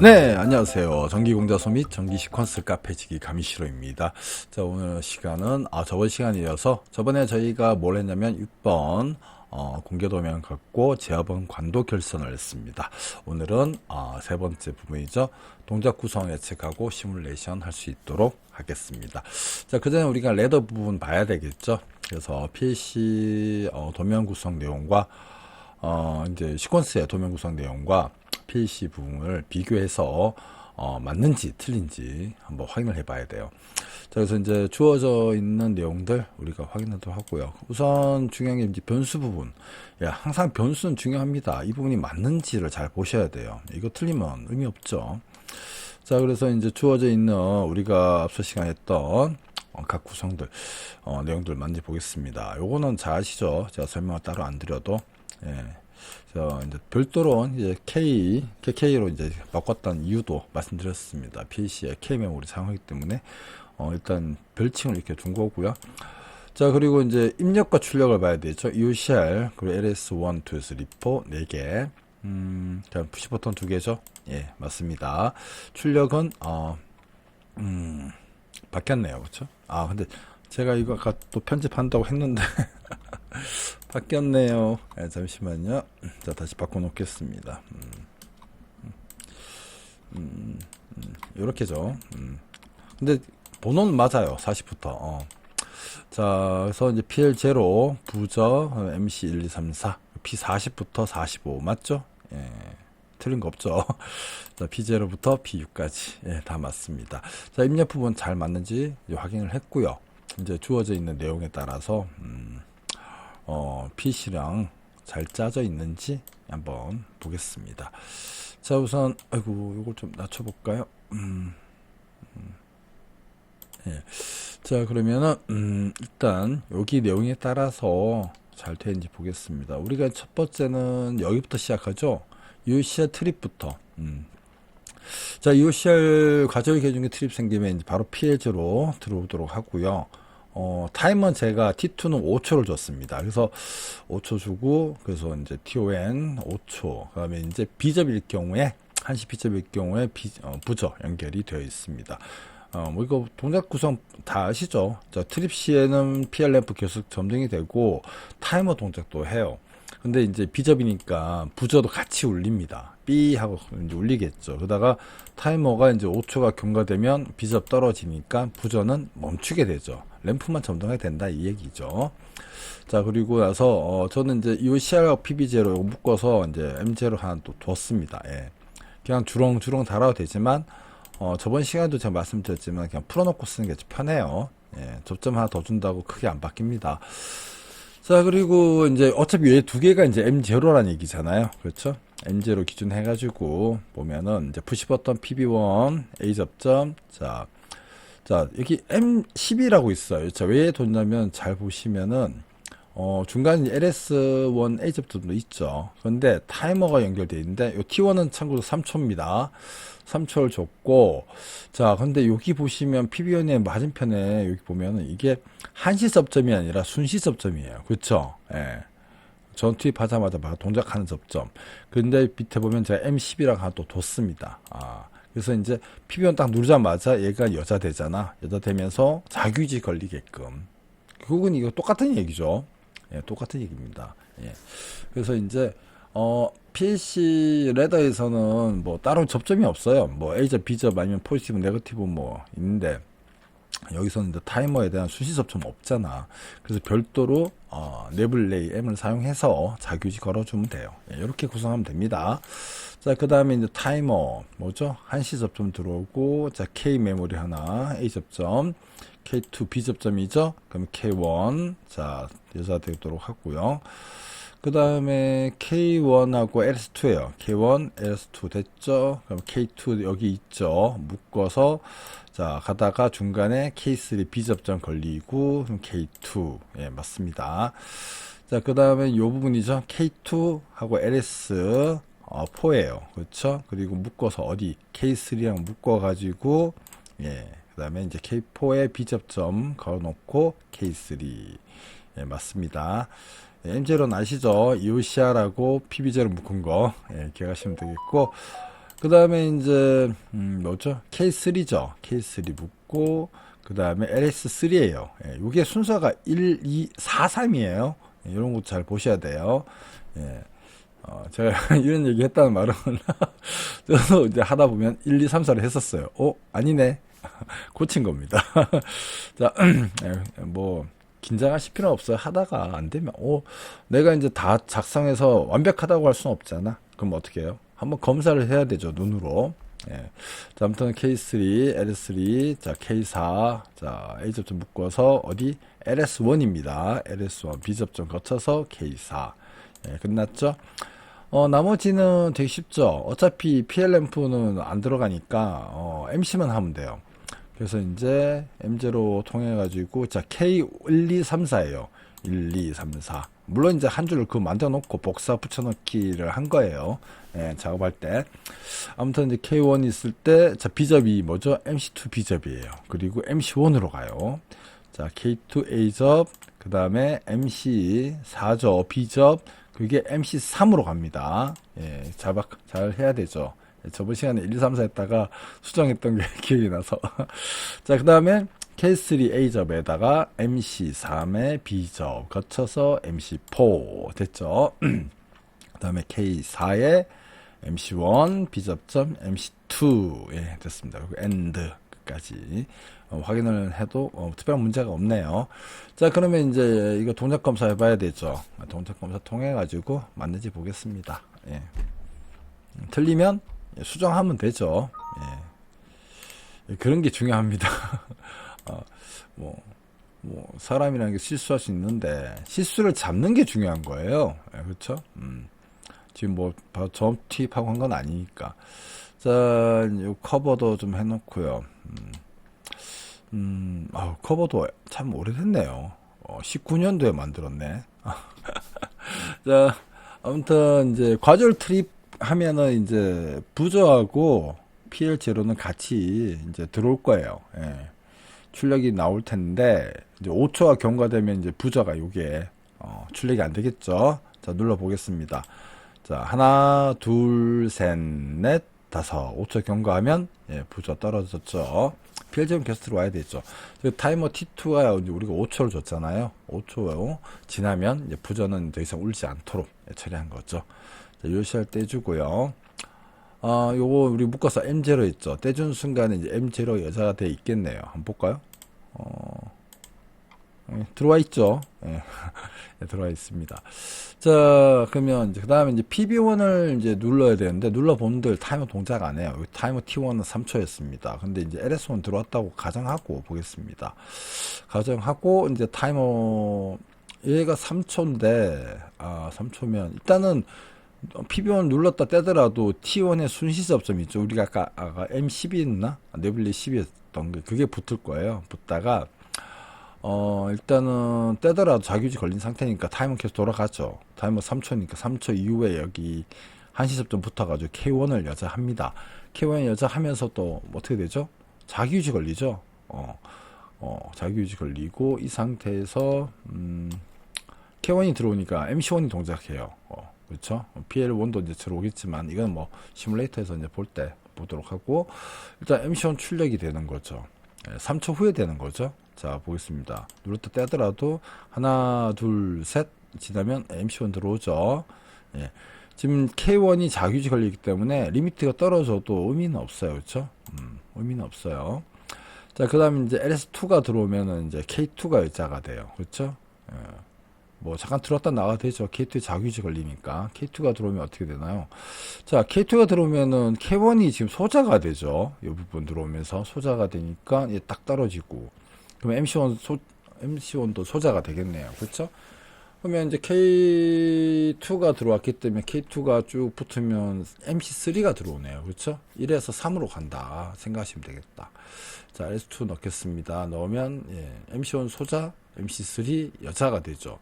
네, 안녕하세요. 전기공자소 및 전기 시퀀스 카페지기 가미시로입니다. 자, 오늘 시간은, 아, 저번 시간이어서, 저번에 저희가 뭘 했냐면, 6번, 어, 공개도면 갖고 제어번 관도 결선을 했습니다. 오늘은, 어, 세 번째 부분이죠. 동작 구성 예측하고 시뮬레이션 할 수 있도록 하겠습니다. 자, 그 전에 우리가 레더 부분 봐야 되겠죠. 그래서 PLC, 어, 도면 구성 내용과, 어, 이제 시퀀스의 도면 구성 내용과 PLC 부분을 비교해서 어, 맞는지 틀린지 한번 확인을 해봐야 돼요. 자, 그래서 이제 주어져 있는 내용들 우리가 확인하도록 하고요. 우선 중요한 게 이제 변수 부분. 야, 항상 변수는 중요합니다. 이 부분이 맞는지를 잘 보셔야 돼요. 이거 틀리면 의미 없죠. 자, 그래서 이제 주어져 있는 우리가 앞서 시간에 했던 어, 각 구성들, 어, 내용들 만지 보겠습니다. 요거는 잘 아시죠? 제가 설명을 따로 안 드려도, 예. 저 이제 별도로 이제 K, KK로 이제 바꿨다는 이유도 말씀드렸습니다. PC에 K 메모리 사용하기 때문에 어 일단 별칭을 이렇게 준 거고요. 자 그리고 이제 입력과 출력을 봐야 되죠. UCL 그리고 LS1, 2, 3, 4 4개. 음, 자 푸시 버튼 두 개죠. 예, 맞습니다. 출력은 어 음, 바뀌었네요. 그렇죠? 아, 근데 제가 이거 아까 또 편집한다고 했는데 바뀌었네요. 네, 잠시만요. 자, 다시 바꿔놓겠습니다. 음, 음, 음, 이렇게죠. 음. 근데 번호는 맞아요. 40부터. 어. 자, 그래서 이제 PL0 부저 MC1, 2, 3, 4 P40부터 45 맞죠? 예. 틀린 거 없죠. 자, P0부터 P6까지. 예, 다 맞습니다. 자, 입력 부분 잘 맞는지 확인을 했고요. 이제 주어져 있는 내용에 따라서 음, 어, PC랑 잘 짜져 있는지 한번 보겠습니다. 자, 우선 아이고 이걸 좀 낮춰 볼까요? 음, 음, 예. 자, 그러면은 음, 일단 여기 내용에 따라서 잘 되는지 보겠습니다. 우리가 첫 번째는 여기부터 시작하죠. UCR 트립부터. 음. 자, UCR 과정의 개중에 트립 생기면 바로 PL제로 들어오도록 하고요. 어, 타임은 제가 T2는 5초를 줬습니다. 그래서 5초 주고, 그래서 이제 TON 5초. 그 다음에 이제 비접일 경우에, 한시 비접일 경우에 비, 어, 부저 연결이 되어 있습니다. 어, 뭐 이거 동작 구성 다 아시죠? 자, 트립 시에는 PLF 계속 점등이 되고, 타이머 동작도 해요. 근데 이제 비접이니까 부저도 같이 울립니다. 삐 하고 이제 울리겠죠. 그러다가 타이머가 이제 5초가 경과되면 비접 떨어지니까 부저는 멈추게 되죠. 램프만 점등하게 된다 이 얘기죠. 자 그리고 나서 어, 저는 이제 이 CR하고 PB0 묶어서 이제 M0 하나 또 뒀습니다. 예. 그냥 주렁주렁 달아도 되지만 어, 저번 시간에도 제가 말씀드렸지만 그냥 풀어놓고 쓰는 게 편해요. 예, 접점 하나 더 준다고 크게 안 바뀝니다. 자, 그리고 이제 어차피 얘 두 개가 이제 M0라는 얘기잖아요. 그렇죠? M0 기준 해가지고 보면은 이제 푸시 버튼 PB1 A 접점 자, 자 여기 M10이라고 있어요. 자, 왜 뒀냐면 잘 보시면은 어, 중간에 LS1 A 접점도 있죠. 그런데 타이머가 연결되어 있는데 요 T1은 참고로 3초입니다. 3초를 줬고 자 근데 여기 보시면 PBN의 맞은편에 여기 보면은 이게 한시 접점이 아니라 순시 접점이에요 그렇죠 예. 전 투입하자마자 바로 동작하는 접점 근데 밑에 보면 제가 M10이라고 하나 또 뒀습니다 아 그래서 이제 PBN 딱 누르자마자 얘가 여자 되잖아. 여자 되면서 자규지 걸리게끔. 그건 이거 똑같은 얘기죠. 예, 똑같은 얘기입니다. 예. 그래서 이제 어, PLC 레더에서는 뭐 따로 접점이 없어요. 뭐 A접, B접 아니면 포지티브, 네거티브 뭐 있는데 여기서는 이제 타이머에 대한 수시 접점 없잖아. 그래서 별도로 어, 네블레이 M을 사용해서 자규지 걸어주면 돼요. 예, 이렇게 구성하면 됩니다. 자, 그 다음에 이제 타이머 뭐죠? 한시 접점 들어오고 자 K 메모리 하나 A 접점 K2 B 접점이죠. 그럼 K1 자 여자 되도록 하고요. 그 다음에 K1하고 LS2에요. K1, LS2 됐죠? 그럼 K2 여기 있죠? 묶어서, 자, 가다가 중간에 K3 B접점 걸리고, 그럼 K2. 예, 맞습니다. 자, 그 다음에 요 부분이죠? K2하고 LS, 어, 4에요. 그렇죠? 그리고 묶어서 어디? K3랑 묶어가지고, 예, 그 다음에 이제 K4에 B접점 걸어놓고 K3. 예, 맞습니다. M0는 아시죠? EOCR하고 PB0 묶은 거 예, 기억하시면 되겠고 그 다음에 이제, 음, 뭐죠? K3죠. K3 붙고, 그 다음에 LS3에요. 예, 이게 순서가 1, 2, 4, 3이에요. 예, 이런 거 잘 보셔야 돼요. 예. 어, 제가 이런 얘기 했다는 말은, 저도 이제 하다 보면 1, 2, 3, 4를 했었어요. 어? 아니네. 고친 겁니다. 자, 예, 뭐, 긴장하실 필요 없어요. 하다가 안 되면, 어, 내가 이제 다 작성해서 완벽하다고 할 수는 없잖아. 그럼 어떻게 해요? 한번 검사를 해야 되죠. 눈으로. 예. 자, 아무튼 K3, L3, 자, K4, 자, A 접점 묶어서 어디? LS1입니다. LS1, B 접점 거쳐서 K4. 예, 끝났죠? 어, 나머지는 되게 쉽죠? 어차피 PLM프는 안 들어가니까, 어, MC만 하면 돼요. 그래서 이제 M0 통해 가지고, 자, K1, 2, 3, 4에요. 1, 2, 3, 4. 물론 이제 한 줄을 그 만들어 놓고 복사 붙여넣기를 한 거예요. 예, 작업할 때. 아무튼 이제 K1 있을 때, 자, B접이 뭐죠? MC2 B접이에요. 그리고 MC1으로 가요. 자, K2 A접, 그 다음에 MC 4접, B접, 그게 MC3으로 갑니다. 예, 잘, 박- 잘 해야 되죠. 예, 저번 시간에 1, 2, 3, 4 했다가 수정했던 게 기억이 나서. 자, 그 다음에 K3 A접에다가 MC3의 B접 거쳐서 MC4 됐죠. 그 다음에 K4에 MC1 B접점 MC2 예, 됐습니다. 그리고 AND 끝까지 어, 확인을 해도 어, 특별한 문제가 없네요. 자, 그러면 이제 이거 동작 검사 해봐야 되죠. 동작 검사 통해 가지고 맞는지 보겠습니다. 예. 음, 틀리면 예, 수정하면 되죠. 예. 예, 그런 게 중요합니다. 어, 뭐, 뭐 사람이라는 게 실수할 수 있는데 실수를 잡는 게 중요한 거예요. 예, 그렇죠? 음. 지금 뭐 바로 점 투입하고 한 건 아니니까. 자, 요 커버도 좀 해놓고요. 음, 음, 아 커버도 참 오래됐네요. 어, 19년도에 만들었네. 자, 아무튼 이제 과절 트립 하면은 이제 부저하고 PL 제로는 같이 이제 들어올 거예요. 예. 출력이 나올 텐데 이제 5초가 경과되면 이제 부저가 요게 어, 출력이 안 되겠죠. 자, 눌러 보겠습니다. 자, 하나, 둘, 셋, 넷, 다섯. 5초 경과하면, 예, 부저 떨어졌죠. PL점 게스트로 와야 되죠. 그 타이머 T2가 이제 우리가 5초를 줬잖아요. 5초 지나면, 이제 부저는 더 이상 울지 않도록 예, 처리한 거죠. 자, 요시할 떼주고요. 아, 요거 우리 묶어서 M0 있죠. 떼준 순간에 이제 M0 여자가 돼 있겠네요. 한번 볼까요? 어, 예, 들어와 있죠. 예, 예, 들어와 있습니다. 자, 그러면 이제 그 다음에 이제 PB1을 이제 눌러야 되는데 눌러 본들 타이머 동작 안 해요. 타이머 T1은 3초였습니다. 근데 이제 LS1 들어왔다고 가정하고 보겠습니다. 가정하고 이제 타이머 얘가 3초인데 아, 3초면 일단은 PB1 눌렀다 떼더라도 T1의 순시접점 있죠. 우리가 아까, 아까 M10이었나? 네블리 10이었던 게 그게 붙을 거예요. 붙다가 어, 일단은 떼더라도 자규지 걸린 상태니까 타이머 계속 돌아가죠. 타이머 3초니까 3초 이후에 여기 한시접점 붙어가지고 K1을 여자 합니다. K1 여자 하면서 또 어떻게 되죠? 자규지 걸리죠. 어, 어, 자규지 걸리고 이 상태에서 음, K1이 들어오니까 MC1이 동작해요. 어, 그렇죠? PL1도 이제 들어오겠지만 이건 뭐 시뮬레이터에서 이제 볼 때 보도록 하고 일단 MC1 출력이 되는 거죠. 예, 3초 후에 되는 거죠. 자, 보겠습니다. 눌렀다 떼더라도 하나, 둘, 셋 지나면 MC1 들어오죠. 예. 지금 K1이 자규지 걸리기 때문에 리미트가 떨어져도 의미는 없어요. 그렇죠? 음, 의미는 없어요. 자, 그 다음에 이제 LS2가 들어오면은 이제 K2가 여자가 돼요. 그렇죠? 예. 뭐 잠깐 들어왔다 나와도 되죠. K2에 자규지 걸리니까 K2가 들어오면 어떻게 되나요? 자, K2가 들어오면은 K1이 지금 소자가 되죠. 이 부분 들어오면서 소자가 되니까 이제 딱 떨어지고 그럼 MC1 소 MC1도 소자가 되겠네요. 그렇죠? 그러면 이제 K2가 들어왔기 때문에 K2가 쭉 붙으면 MC3가 들어오네요. 그렇죠? 1에서 3으로 간다 생각하시면 되겠다. 자, S2 넣겠습니다. 넣으면 예, MC1 소자, MC3 여자가 되죠.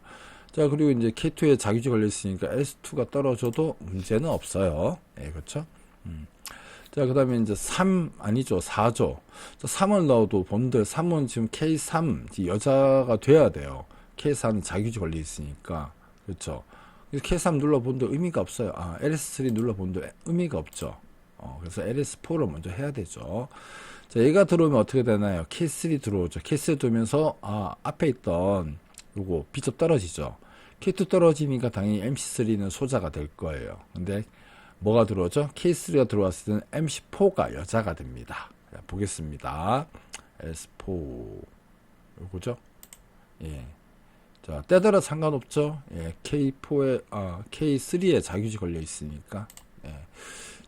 자, 그리고 이제 K2에 자기주 걸려 있으니까 S2가 떨어져도 문제는 없어요. 예, 그렇죠? 음. 자, 그 다음에 이제 3, 아니죠. 4죠. 자, 3을 넣어도 본들 3은 지금 K3, 지금 여자가 돼야 돼요. K4는 자기주 걸려 있으니까. 그렇죠. 그래서 K3 눌러본들 의미가 없어요. 아, LS3 눌러본들 의미가 없죠. 어, 그래서 LS4를 먼저 해야 되죠. 자, 얘가 들어오면 어떻게 되나요? K3 들어오죠. K3 들어오면서, 아, 앞에 있던 요거 B접 떨어지죠. K2 떨어지니까 당연히 MC3는 소자가 될 거예요. 근데 뭐가 들어오죠? K3가 들어왔을 때는 MC4가 여자가 됩니다. 자, 보겠습니다. S4. 요거죠? 예. 자, 때따라 상관없죠? 예, K4에, 아, K3에 자규지 걸려 있으니까. 예.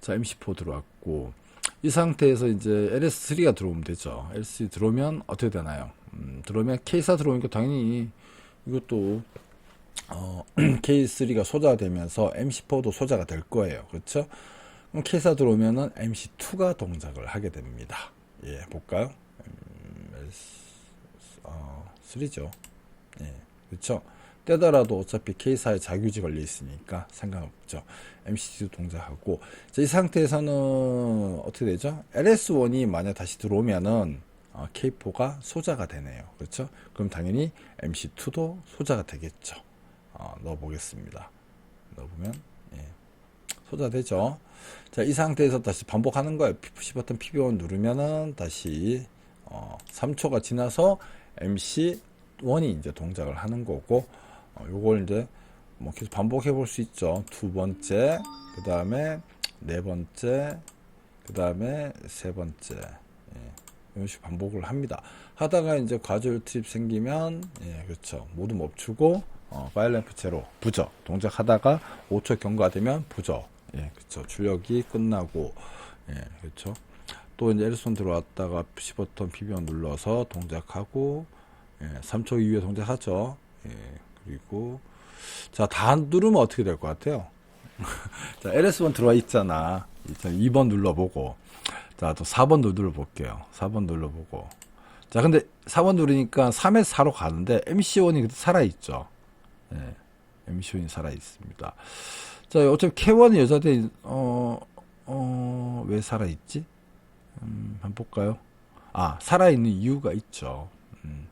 자, MC4 들어왔고. 이 상태에서 이제 LS3가 들어오면 되죠. LS3 들어오면 어떻게 되나요? 음, 들어오면 K4 들어오니까 당연히 이것도 어, K3가 소자가 되면서 MC4도 소자가 될 거예요. 그렇죠? 그럼 K4 들어오면은 MC2가 동작을 하게 됩니다. 예, 볼까요? 어, 3죠. 예, 그렇죠? 떼더라도 어차피 K4에 자규지 걸려 있으니까 상관없죠. MC도 동작하고 자, 이 상태에서는 어떻게 되죠? LS1이 만약 다시 들어오면은 어, K4가 소자가 되네요. 그렇죠? 그럼 당연히 MC2도 소자가 되겠죠. 어, 넣어보겠습니다. 넣어보면 예, 소자 되죠. 자, 이 상태에서 다시 반복하는 거예요. P 버튼 PB1 누르면은 다시 어, 3초가 지나서 MC1이 이제 동작을 하는 거고 어, 요걸 이제 뭐 계속 반복해 볼 수 있죠. 두 번째, 그 다음에 네 번째, 그 다음에 세 번째. 예, 이런 식으로 반복을 합니다. 하다가 이제 과절 트립 생기면, 예, 그렇죠. 모두 멈추고, 어, 파일 램프 제로, 부저. 동작하다가 5초 경과되면 부저. 예, 그렇죠. 출력이 끝나고, 예, 그렇죠. 또 이제 엘손 들어왔다가 푸시 버튼 비비어 눌러서 동작하고, 예, 3초 이후에 동작하죠. 예, 그리고, 자, 다 누르면 어떻게 될 것 같아요? 자, LS1 들어와 있잖아. 2번 눌러보고. 자, 또 4번도 눌러볼게요. 4번 눌러보고. 자, 근데 4번 누르니까 3에서 4로 가는데 MC1이 살아있죠. 예, MC1이 살아있습니다. 자, 어차피 K1은 여자들, 어, 어, 왜 살아있지? 음, 한번 볼까요? 아, 살아있는 이유가 있죠. 음.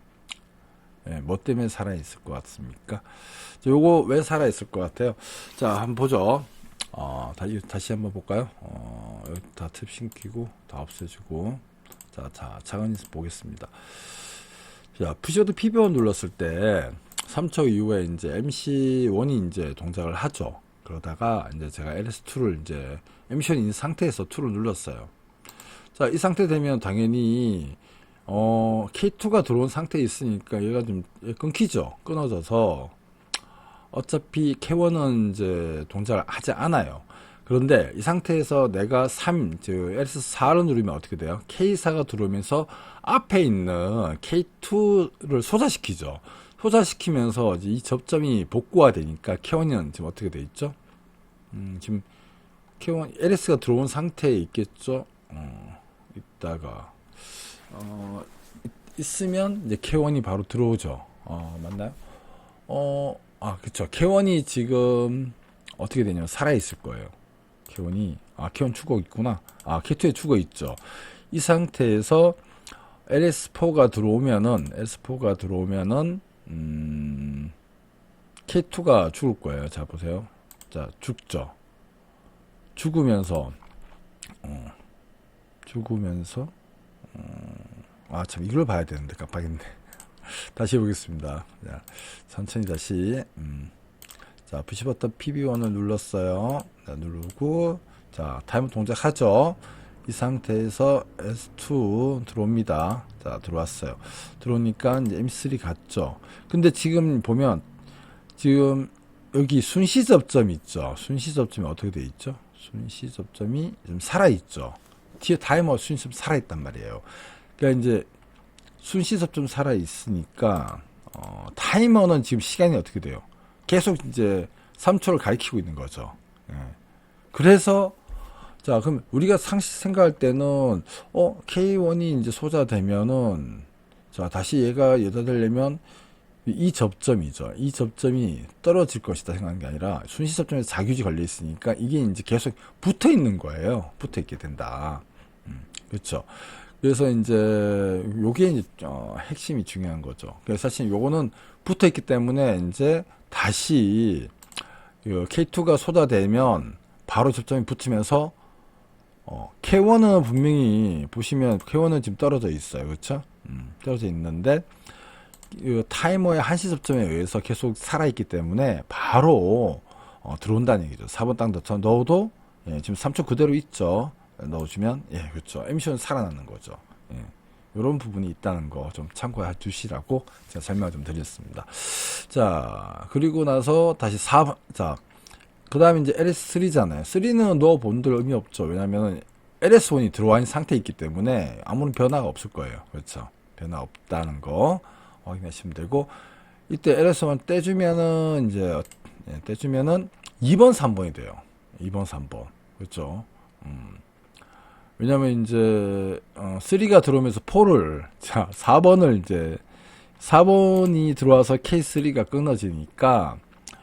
예, 뭐 때문에 살아있을 것 같습니까? 자, 요거 왜 살아있을 것 같아요? 자, 한번 보죠. 어, 다시, 다시 한번 볼까요? 어, 여기 다탭 신기고, 다 없애주고. 자, 자, 차근히 보겠습니다. 자, 푸시오드 PB1 눌렀을 때, 3초 이후에 이제 MC1이 이제 동작을 하죠. 그러다가 이제 제가 LS2를 이제 MC1이 있는 상태에서 2를 눌렀어요. 자, 이 상태 되면 당연히 어, K2가 들어온 상태에 있으니까 얘가 좀 끊기죠. 끊어져서 어차피 K1은 이제 동작을 하지 않아요. 그런데 이 상태에서 내가 3, 즉 LS4를 누르면 어떻게 돼요? K4가 들어오면서 앞에 있는 K2를 소자시키죠. 소자시키면서 이 접점이 복구화되니까 K1은 지금 어떻게 돼 있죠? 음, 지금 K1, LS가 들어온 상태에 있겠죠? 어, 있다가 어, 있- 있으면 이제 K1이 바로 들어오죠. 어, 맞나요? 어, 아, 그쵸. K1이 지금 어떻게 되냐면 살아있을 거예요. K1이, 아, K1 죽어 있구나. 아, K2에 죽어 있죠. 이 상태에서 LS4가 들어오면은, LS4가 들어오면은, 음, K2가 죽을 거예요. 자, 보세요. 자, 죽죠. 죽으면서, 어, 죽으면서, 아, 참, 이걸 봐야 되는데, 깜빡했네. 다시 해보겠습니다. 자, 천천히 다시, 음. 자, 푸시 버튼 PB1을 눌렀어요. 자, 누르고, 자, 타이머 동작하죠. 이 상태에서 S2 들어옵니다. 자, 들어왔어요. 들어오니까 이제 M3 갔죠. 근데 지금 보면, 지금 여기 순시 접점 있죠. 순시 접점이 어떻게 돼 있죠? 순시 접점이 지금 살아 있죠. 뒤에 타이머 순시 접점 살아 있단 말이에요. 그러니까 이제 순시 접점 살아 있으니까 어, 타이머는 지금 시간이 어떻게 돼요? 계속 이제 3초를 가리키고 있는 거죠. 예. 그래서 자 그럼 우리가 상식 생각할 때는 어 K1이 이제 소자 되면은 자 다시 얘가 여자 되려면 이 접점이죠. 이 접점이 떨어질 것이다 생각하는 게 아니라 순시 접점에 자규지 걸려 있으니까 이게 이제 계속 붙어 있는 거예요. 붙어 있게 된다. 음, 그렇죠. 그래서 이제 요게 어, 핵심이 중요한 거죠. 그래서 사실 요거는 붙어 있기 때문에 이제 다시 그 K2가 쏟아되면 바로 접점이 붙으면서 어, K1은 분명히 보시면 K1은 지금 떨어져 있어요. 그렇죠? 음, 떨어져 있는데 이 타이머의 한시 접점에 의해서 계속 살아있기 때문에 바로 어, 들어온다는 얘기죠. 4번 땅더 넣어도 예, 지금 3초 그대로 있죠. 넣어주면 예 그렇죠. 에미션 살아나는 거죠. 예. 이런 부분이 있다는 거 좀 참고해 주시라고 제가 설명을 좀 드렸습니다. 자 그리고 나서 다시 4번 자 그 다음에 이제 LS3잖아요. 3는 넣어본들 의미 없죠. 왜냐하면 LS1이 들어와 있는 상태에 있기 때문에 아무런 변화가 없을 거예요. 그렇죠. 변화 없다는 거 확인하시면 되고 이때 LS1 떼주면은 이제 예, 떼주면은 2번 3번이 돼요. 2번 3번 그렇죠. 음. 왜냐면 이제 어, 3가 들어오면서 4를 자 4번을 이제 4번이 들어와서 K3가 끊어지니까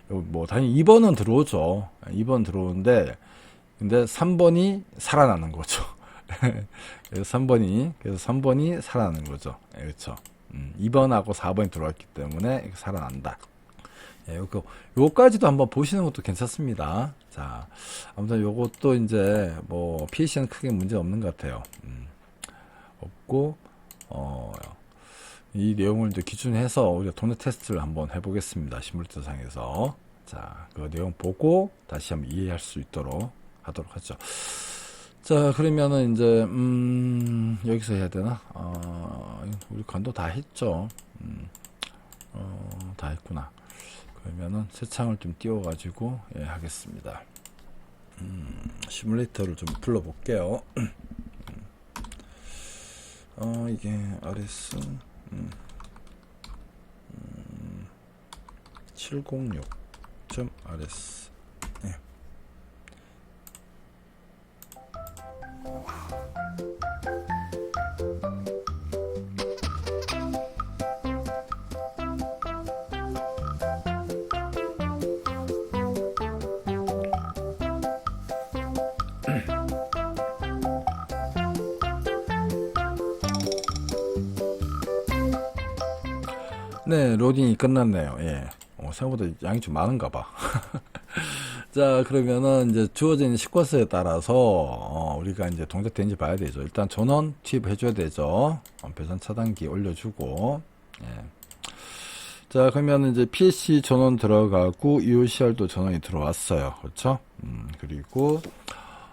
뭐 당연히 2번은 들어오죠. 2번 들어오는데 근데 3번이 살아나는 거죠. 그래서 3번이 그래서 3번이 살아나는 거죠. 예, 그렇죠. 음, 2번하고 4번이 들어왔기 때문에 살아난다. 예, 요거, 요까지도 한번 보시는 것도 괜찮습니다. 자, 아무튼 요것도 이제 뭐 PC는 크게 문제 없는 것 같아요. 음, 없고, 어, 이 내용을 이제 기준해서 우리가 도넛 테스트를 한번 해보겠습니다. 시뮬레이터상에서. 자, 그 내용 보고 다시 한번 이해할 수 있도록 하도록 하죠. 자, 그러면은 이제, 음, 여기서 해야 되나? 어, 우리 관도 다 했죠. 음, 어, 다 했구나. 그러면은 새 창을 좀 띄워가지고, 예, 하겠습니다. 음, 시뮬레이터를 좀 불러볼게요. 어, 이게 RS, 음, 음, 706.RS. 로딩이 끝났네요. 예. 어, 생각보다 양이 좀 많은가 봐. 자, 그러면은 이제 주어진 시퀀스에 따라서 어, 우리가 이제 동작 되는지 봐야 되죠. 일단 전원 투입해 줘야 되죠. 어, 배선 차단기 올려주고. 예. 자, 그러면 이제 PLC 전원 들어가고 EOCR도 전원이 들어왔어요. 그렇죠? 음, 그리고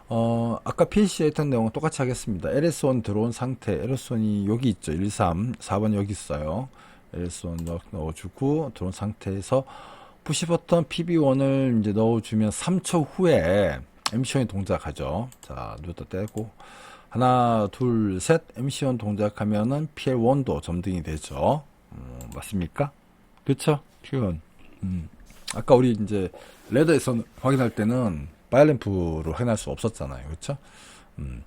어, 아까 PLC에 했던 내용은 똑같이 하겠습니다. LS1 들어온 상태, LS1이 여기 있죠. 1, 2, 3, 4번 여기 있어요. LS1 넣, 넣어주고 들어온 상태에서 푸시 버튼 PB1을 이제 넣어주면 3초 후에 MC1이 동작하죠. 자, 누웠다 떼고 하나, 둘, 셋 MC1 동작하면은 PL1도 점등이 되죠. 음, 맞습니까? 그쵸? P1. 음. 아까 우리 이제 레더에서 확인할 때는 바이램프로 확인할 수 없었잖아요. 그쵸? 음.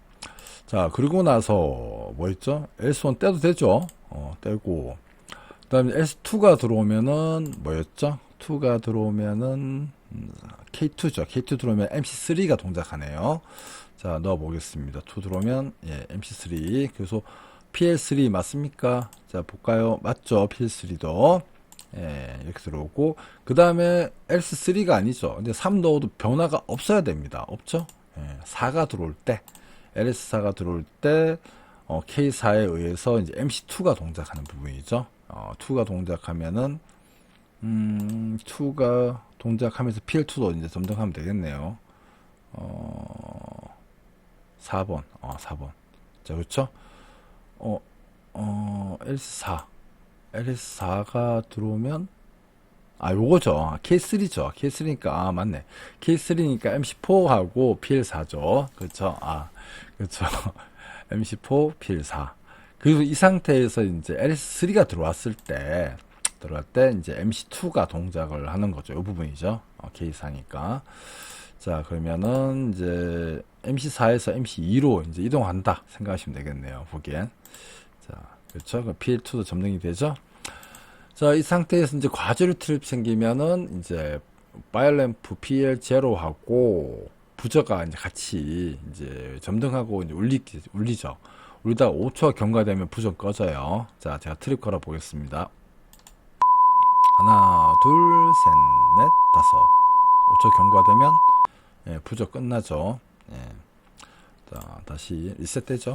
자, 그리고 나서 뭐 있죠? S1 떼도 되죠? 어, 떼고 그 다음에 S2가 들어오면은 뭐였죠? 2가 들어오면은 음, K2죠. K2 들어오면 MC3가 동작하네요. 자, 넣어 보겠습니다. 2 들어오면 예, MC3. 그래서 PL3 맞습니까? 자, 볼까요? 맞죠. PL3도. 예, 이렇게 들어오고 그 다음에 S3가 아니죠. 근데 3 넣어도 변화가 없어야 됩니다. 없죠? 예, 4가 들어올 때 LS4가 들어올 때 어, K4에 의해서 이제 MC2가 동작하는 부분이죠. 어, 2가 동작하면은 음, 2가 동작하면서 PL2도 이제 점등하면 되겠네요. 어, 4번. 어, 4번. 자, 그렇죠? 어, 어, L4. LS4가 들어오면 아, 요거죠. K3죠. K3니까, 아, 맞네. K3니까 MC4하고 PL4죠. 그렇죠. 아, 그렇죠. MC4, PL4. 그리고 이 상태에서 이제 LS3가 들어왔을 때, 들어갈 때 이제 MC2가 동작을 하는 거죠. 이 부분이죠. 어, K4니까. 자, 그러면은 이제 MC4에서 MC2로 이제 이동한다. 생각하시면 되겠네요. 보기엔. 자, 그렇죠. 그 PL2도 점등이 되죠. 자, 이 상태에서 이제 과제류 트립 생기면은 이제 바이올램프 PL0하고 부저가 이제 같이 이제 점등하고 이제 울리, 울리죠. 울리다가 5초가 경과되면 부저 꺼져요. 자, 제가 트립 걸어 보겠습니다. 하나, 둘, 셋, 넷, 다섯. 5초 경과되면 예, 부저 끝나죠. 예. 자, 다시 리셋되죠.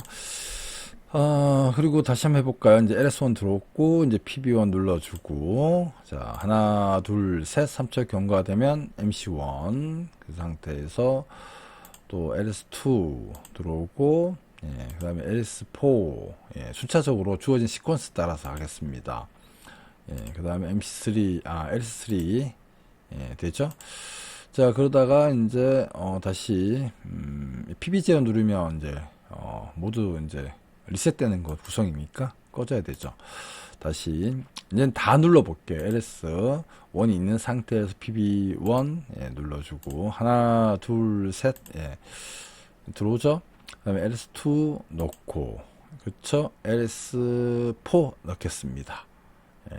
아, 그리고 다시 한번 해볼까요? 이제 LS1 들어왔고, 이제 PB1 눌러주고, 자, 하나, 둘, 셋, 3초 경과가 되면 MC1, 그 상태에서 또 LS2 들어오고, 예, 그 다음에 LS4, 예, 순차적으로 주어진 시퀀스 따라서 하겠습니다. 예, 그 다음에 MC3, 아, LS3, 예, 되죠? 자, 그러다가 이제, 어, 다시, 음, PB제어 누르면 이제, 어, 모두 이제 리셋되는 것 구성이니까 꺼져야 되죠. 다시, 이제 다 눌러 볼게요. LS, 원이 있는 상태에서 PB1, 예, 눌러주고, 하나, 둘, 셋, 예, 들어오죠? 그 다음에 LS2 넣고, 그쵸? LS4 넣겠습니다. 예,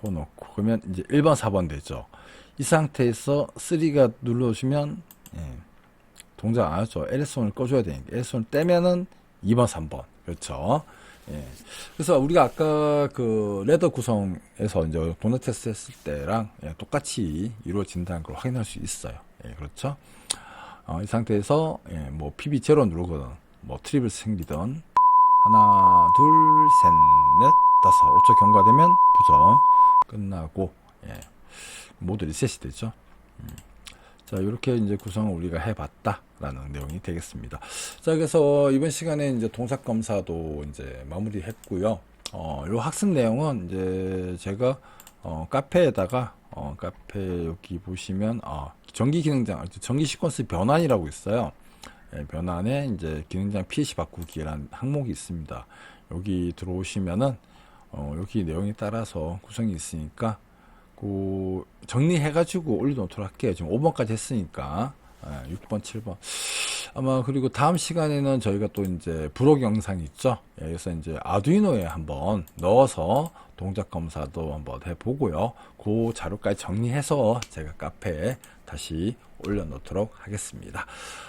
4 넣고, 그러면 이제 1번, 4번 되죠. 이 상태에서 3가 눌러주면 예, 동작 안 하죠. LS1을 꺼줘야 되니까 LS1을 떼면은 2번, 3번 그렇죠. 예. 그래서 우리가 아까 그 레더 구성에서 이제 도넛 테스트 했을 때랑 예, 똑같이 이루어진다는 걸 확인할 수 있어요. 예, 그렇죠. 어, 이 상태에서 예, 뭐 PB 제로 누르거든, 뭐 트립을 생기든 하나, 둘, 셋, 넷, 다섯, 5초 경과되면 부정 끝나고 예. 모두 리셋이 되죠. 음. 자, 이렇게 이제 구성을 우리가 해봤다라는 내용이 되겠습니다. 자, 그래서 이번 시간에 이제 동작 검사도 이제 마무리했고요. 어, 요 학습 내용은 이제 제가 어, 카페에다가 어, 카페 여기 보시면 아, 전기 기능장, 전기 시퀀스 변환이라고 있어요. 예, 변환에 이제 기능장 PH 바꾸기라는 항목이 있습니다. 여기 들어오시면은 어, 여기 내용에 따라서 구성이 있으니까 그 정리해가지고 올려놓도록 할게요. 지금 5번까지 했으니까. 예, 6번, 7번. 아마 그리고 다음 시간에는 저희가 또 이제 브록 영상 있죠. 예, 그래서 이제 아두이노에 한번 넣어서 동작 검사도 한번 해보고요. 그 자료까지 정리해서 제가 카페에 다시 올려놓도록 하겠습니다.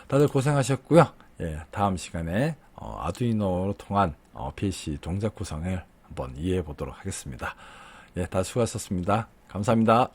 다들 고생하셨고요. 예, 다음 시간에 어, 아두이노로 통한 어, PC 동작 구성을 한번 이해해 보도록 하겠습니다. 예, 다 수고하셨습니다. 감사합니다.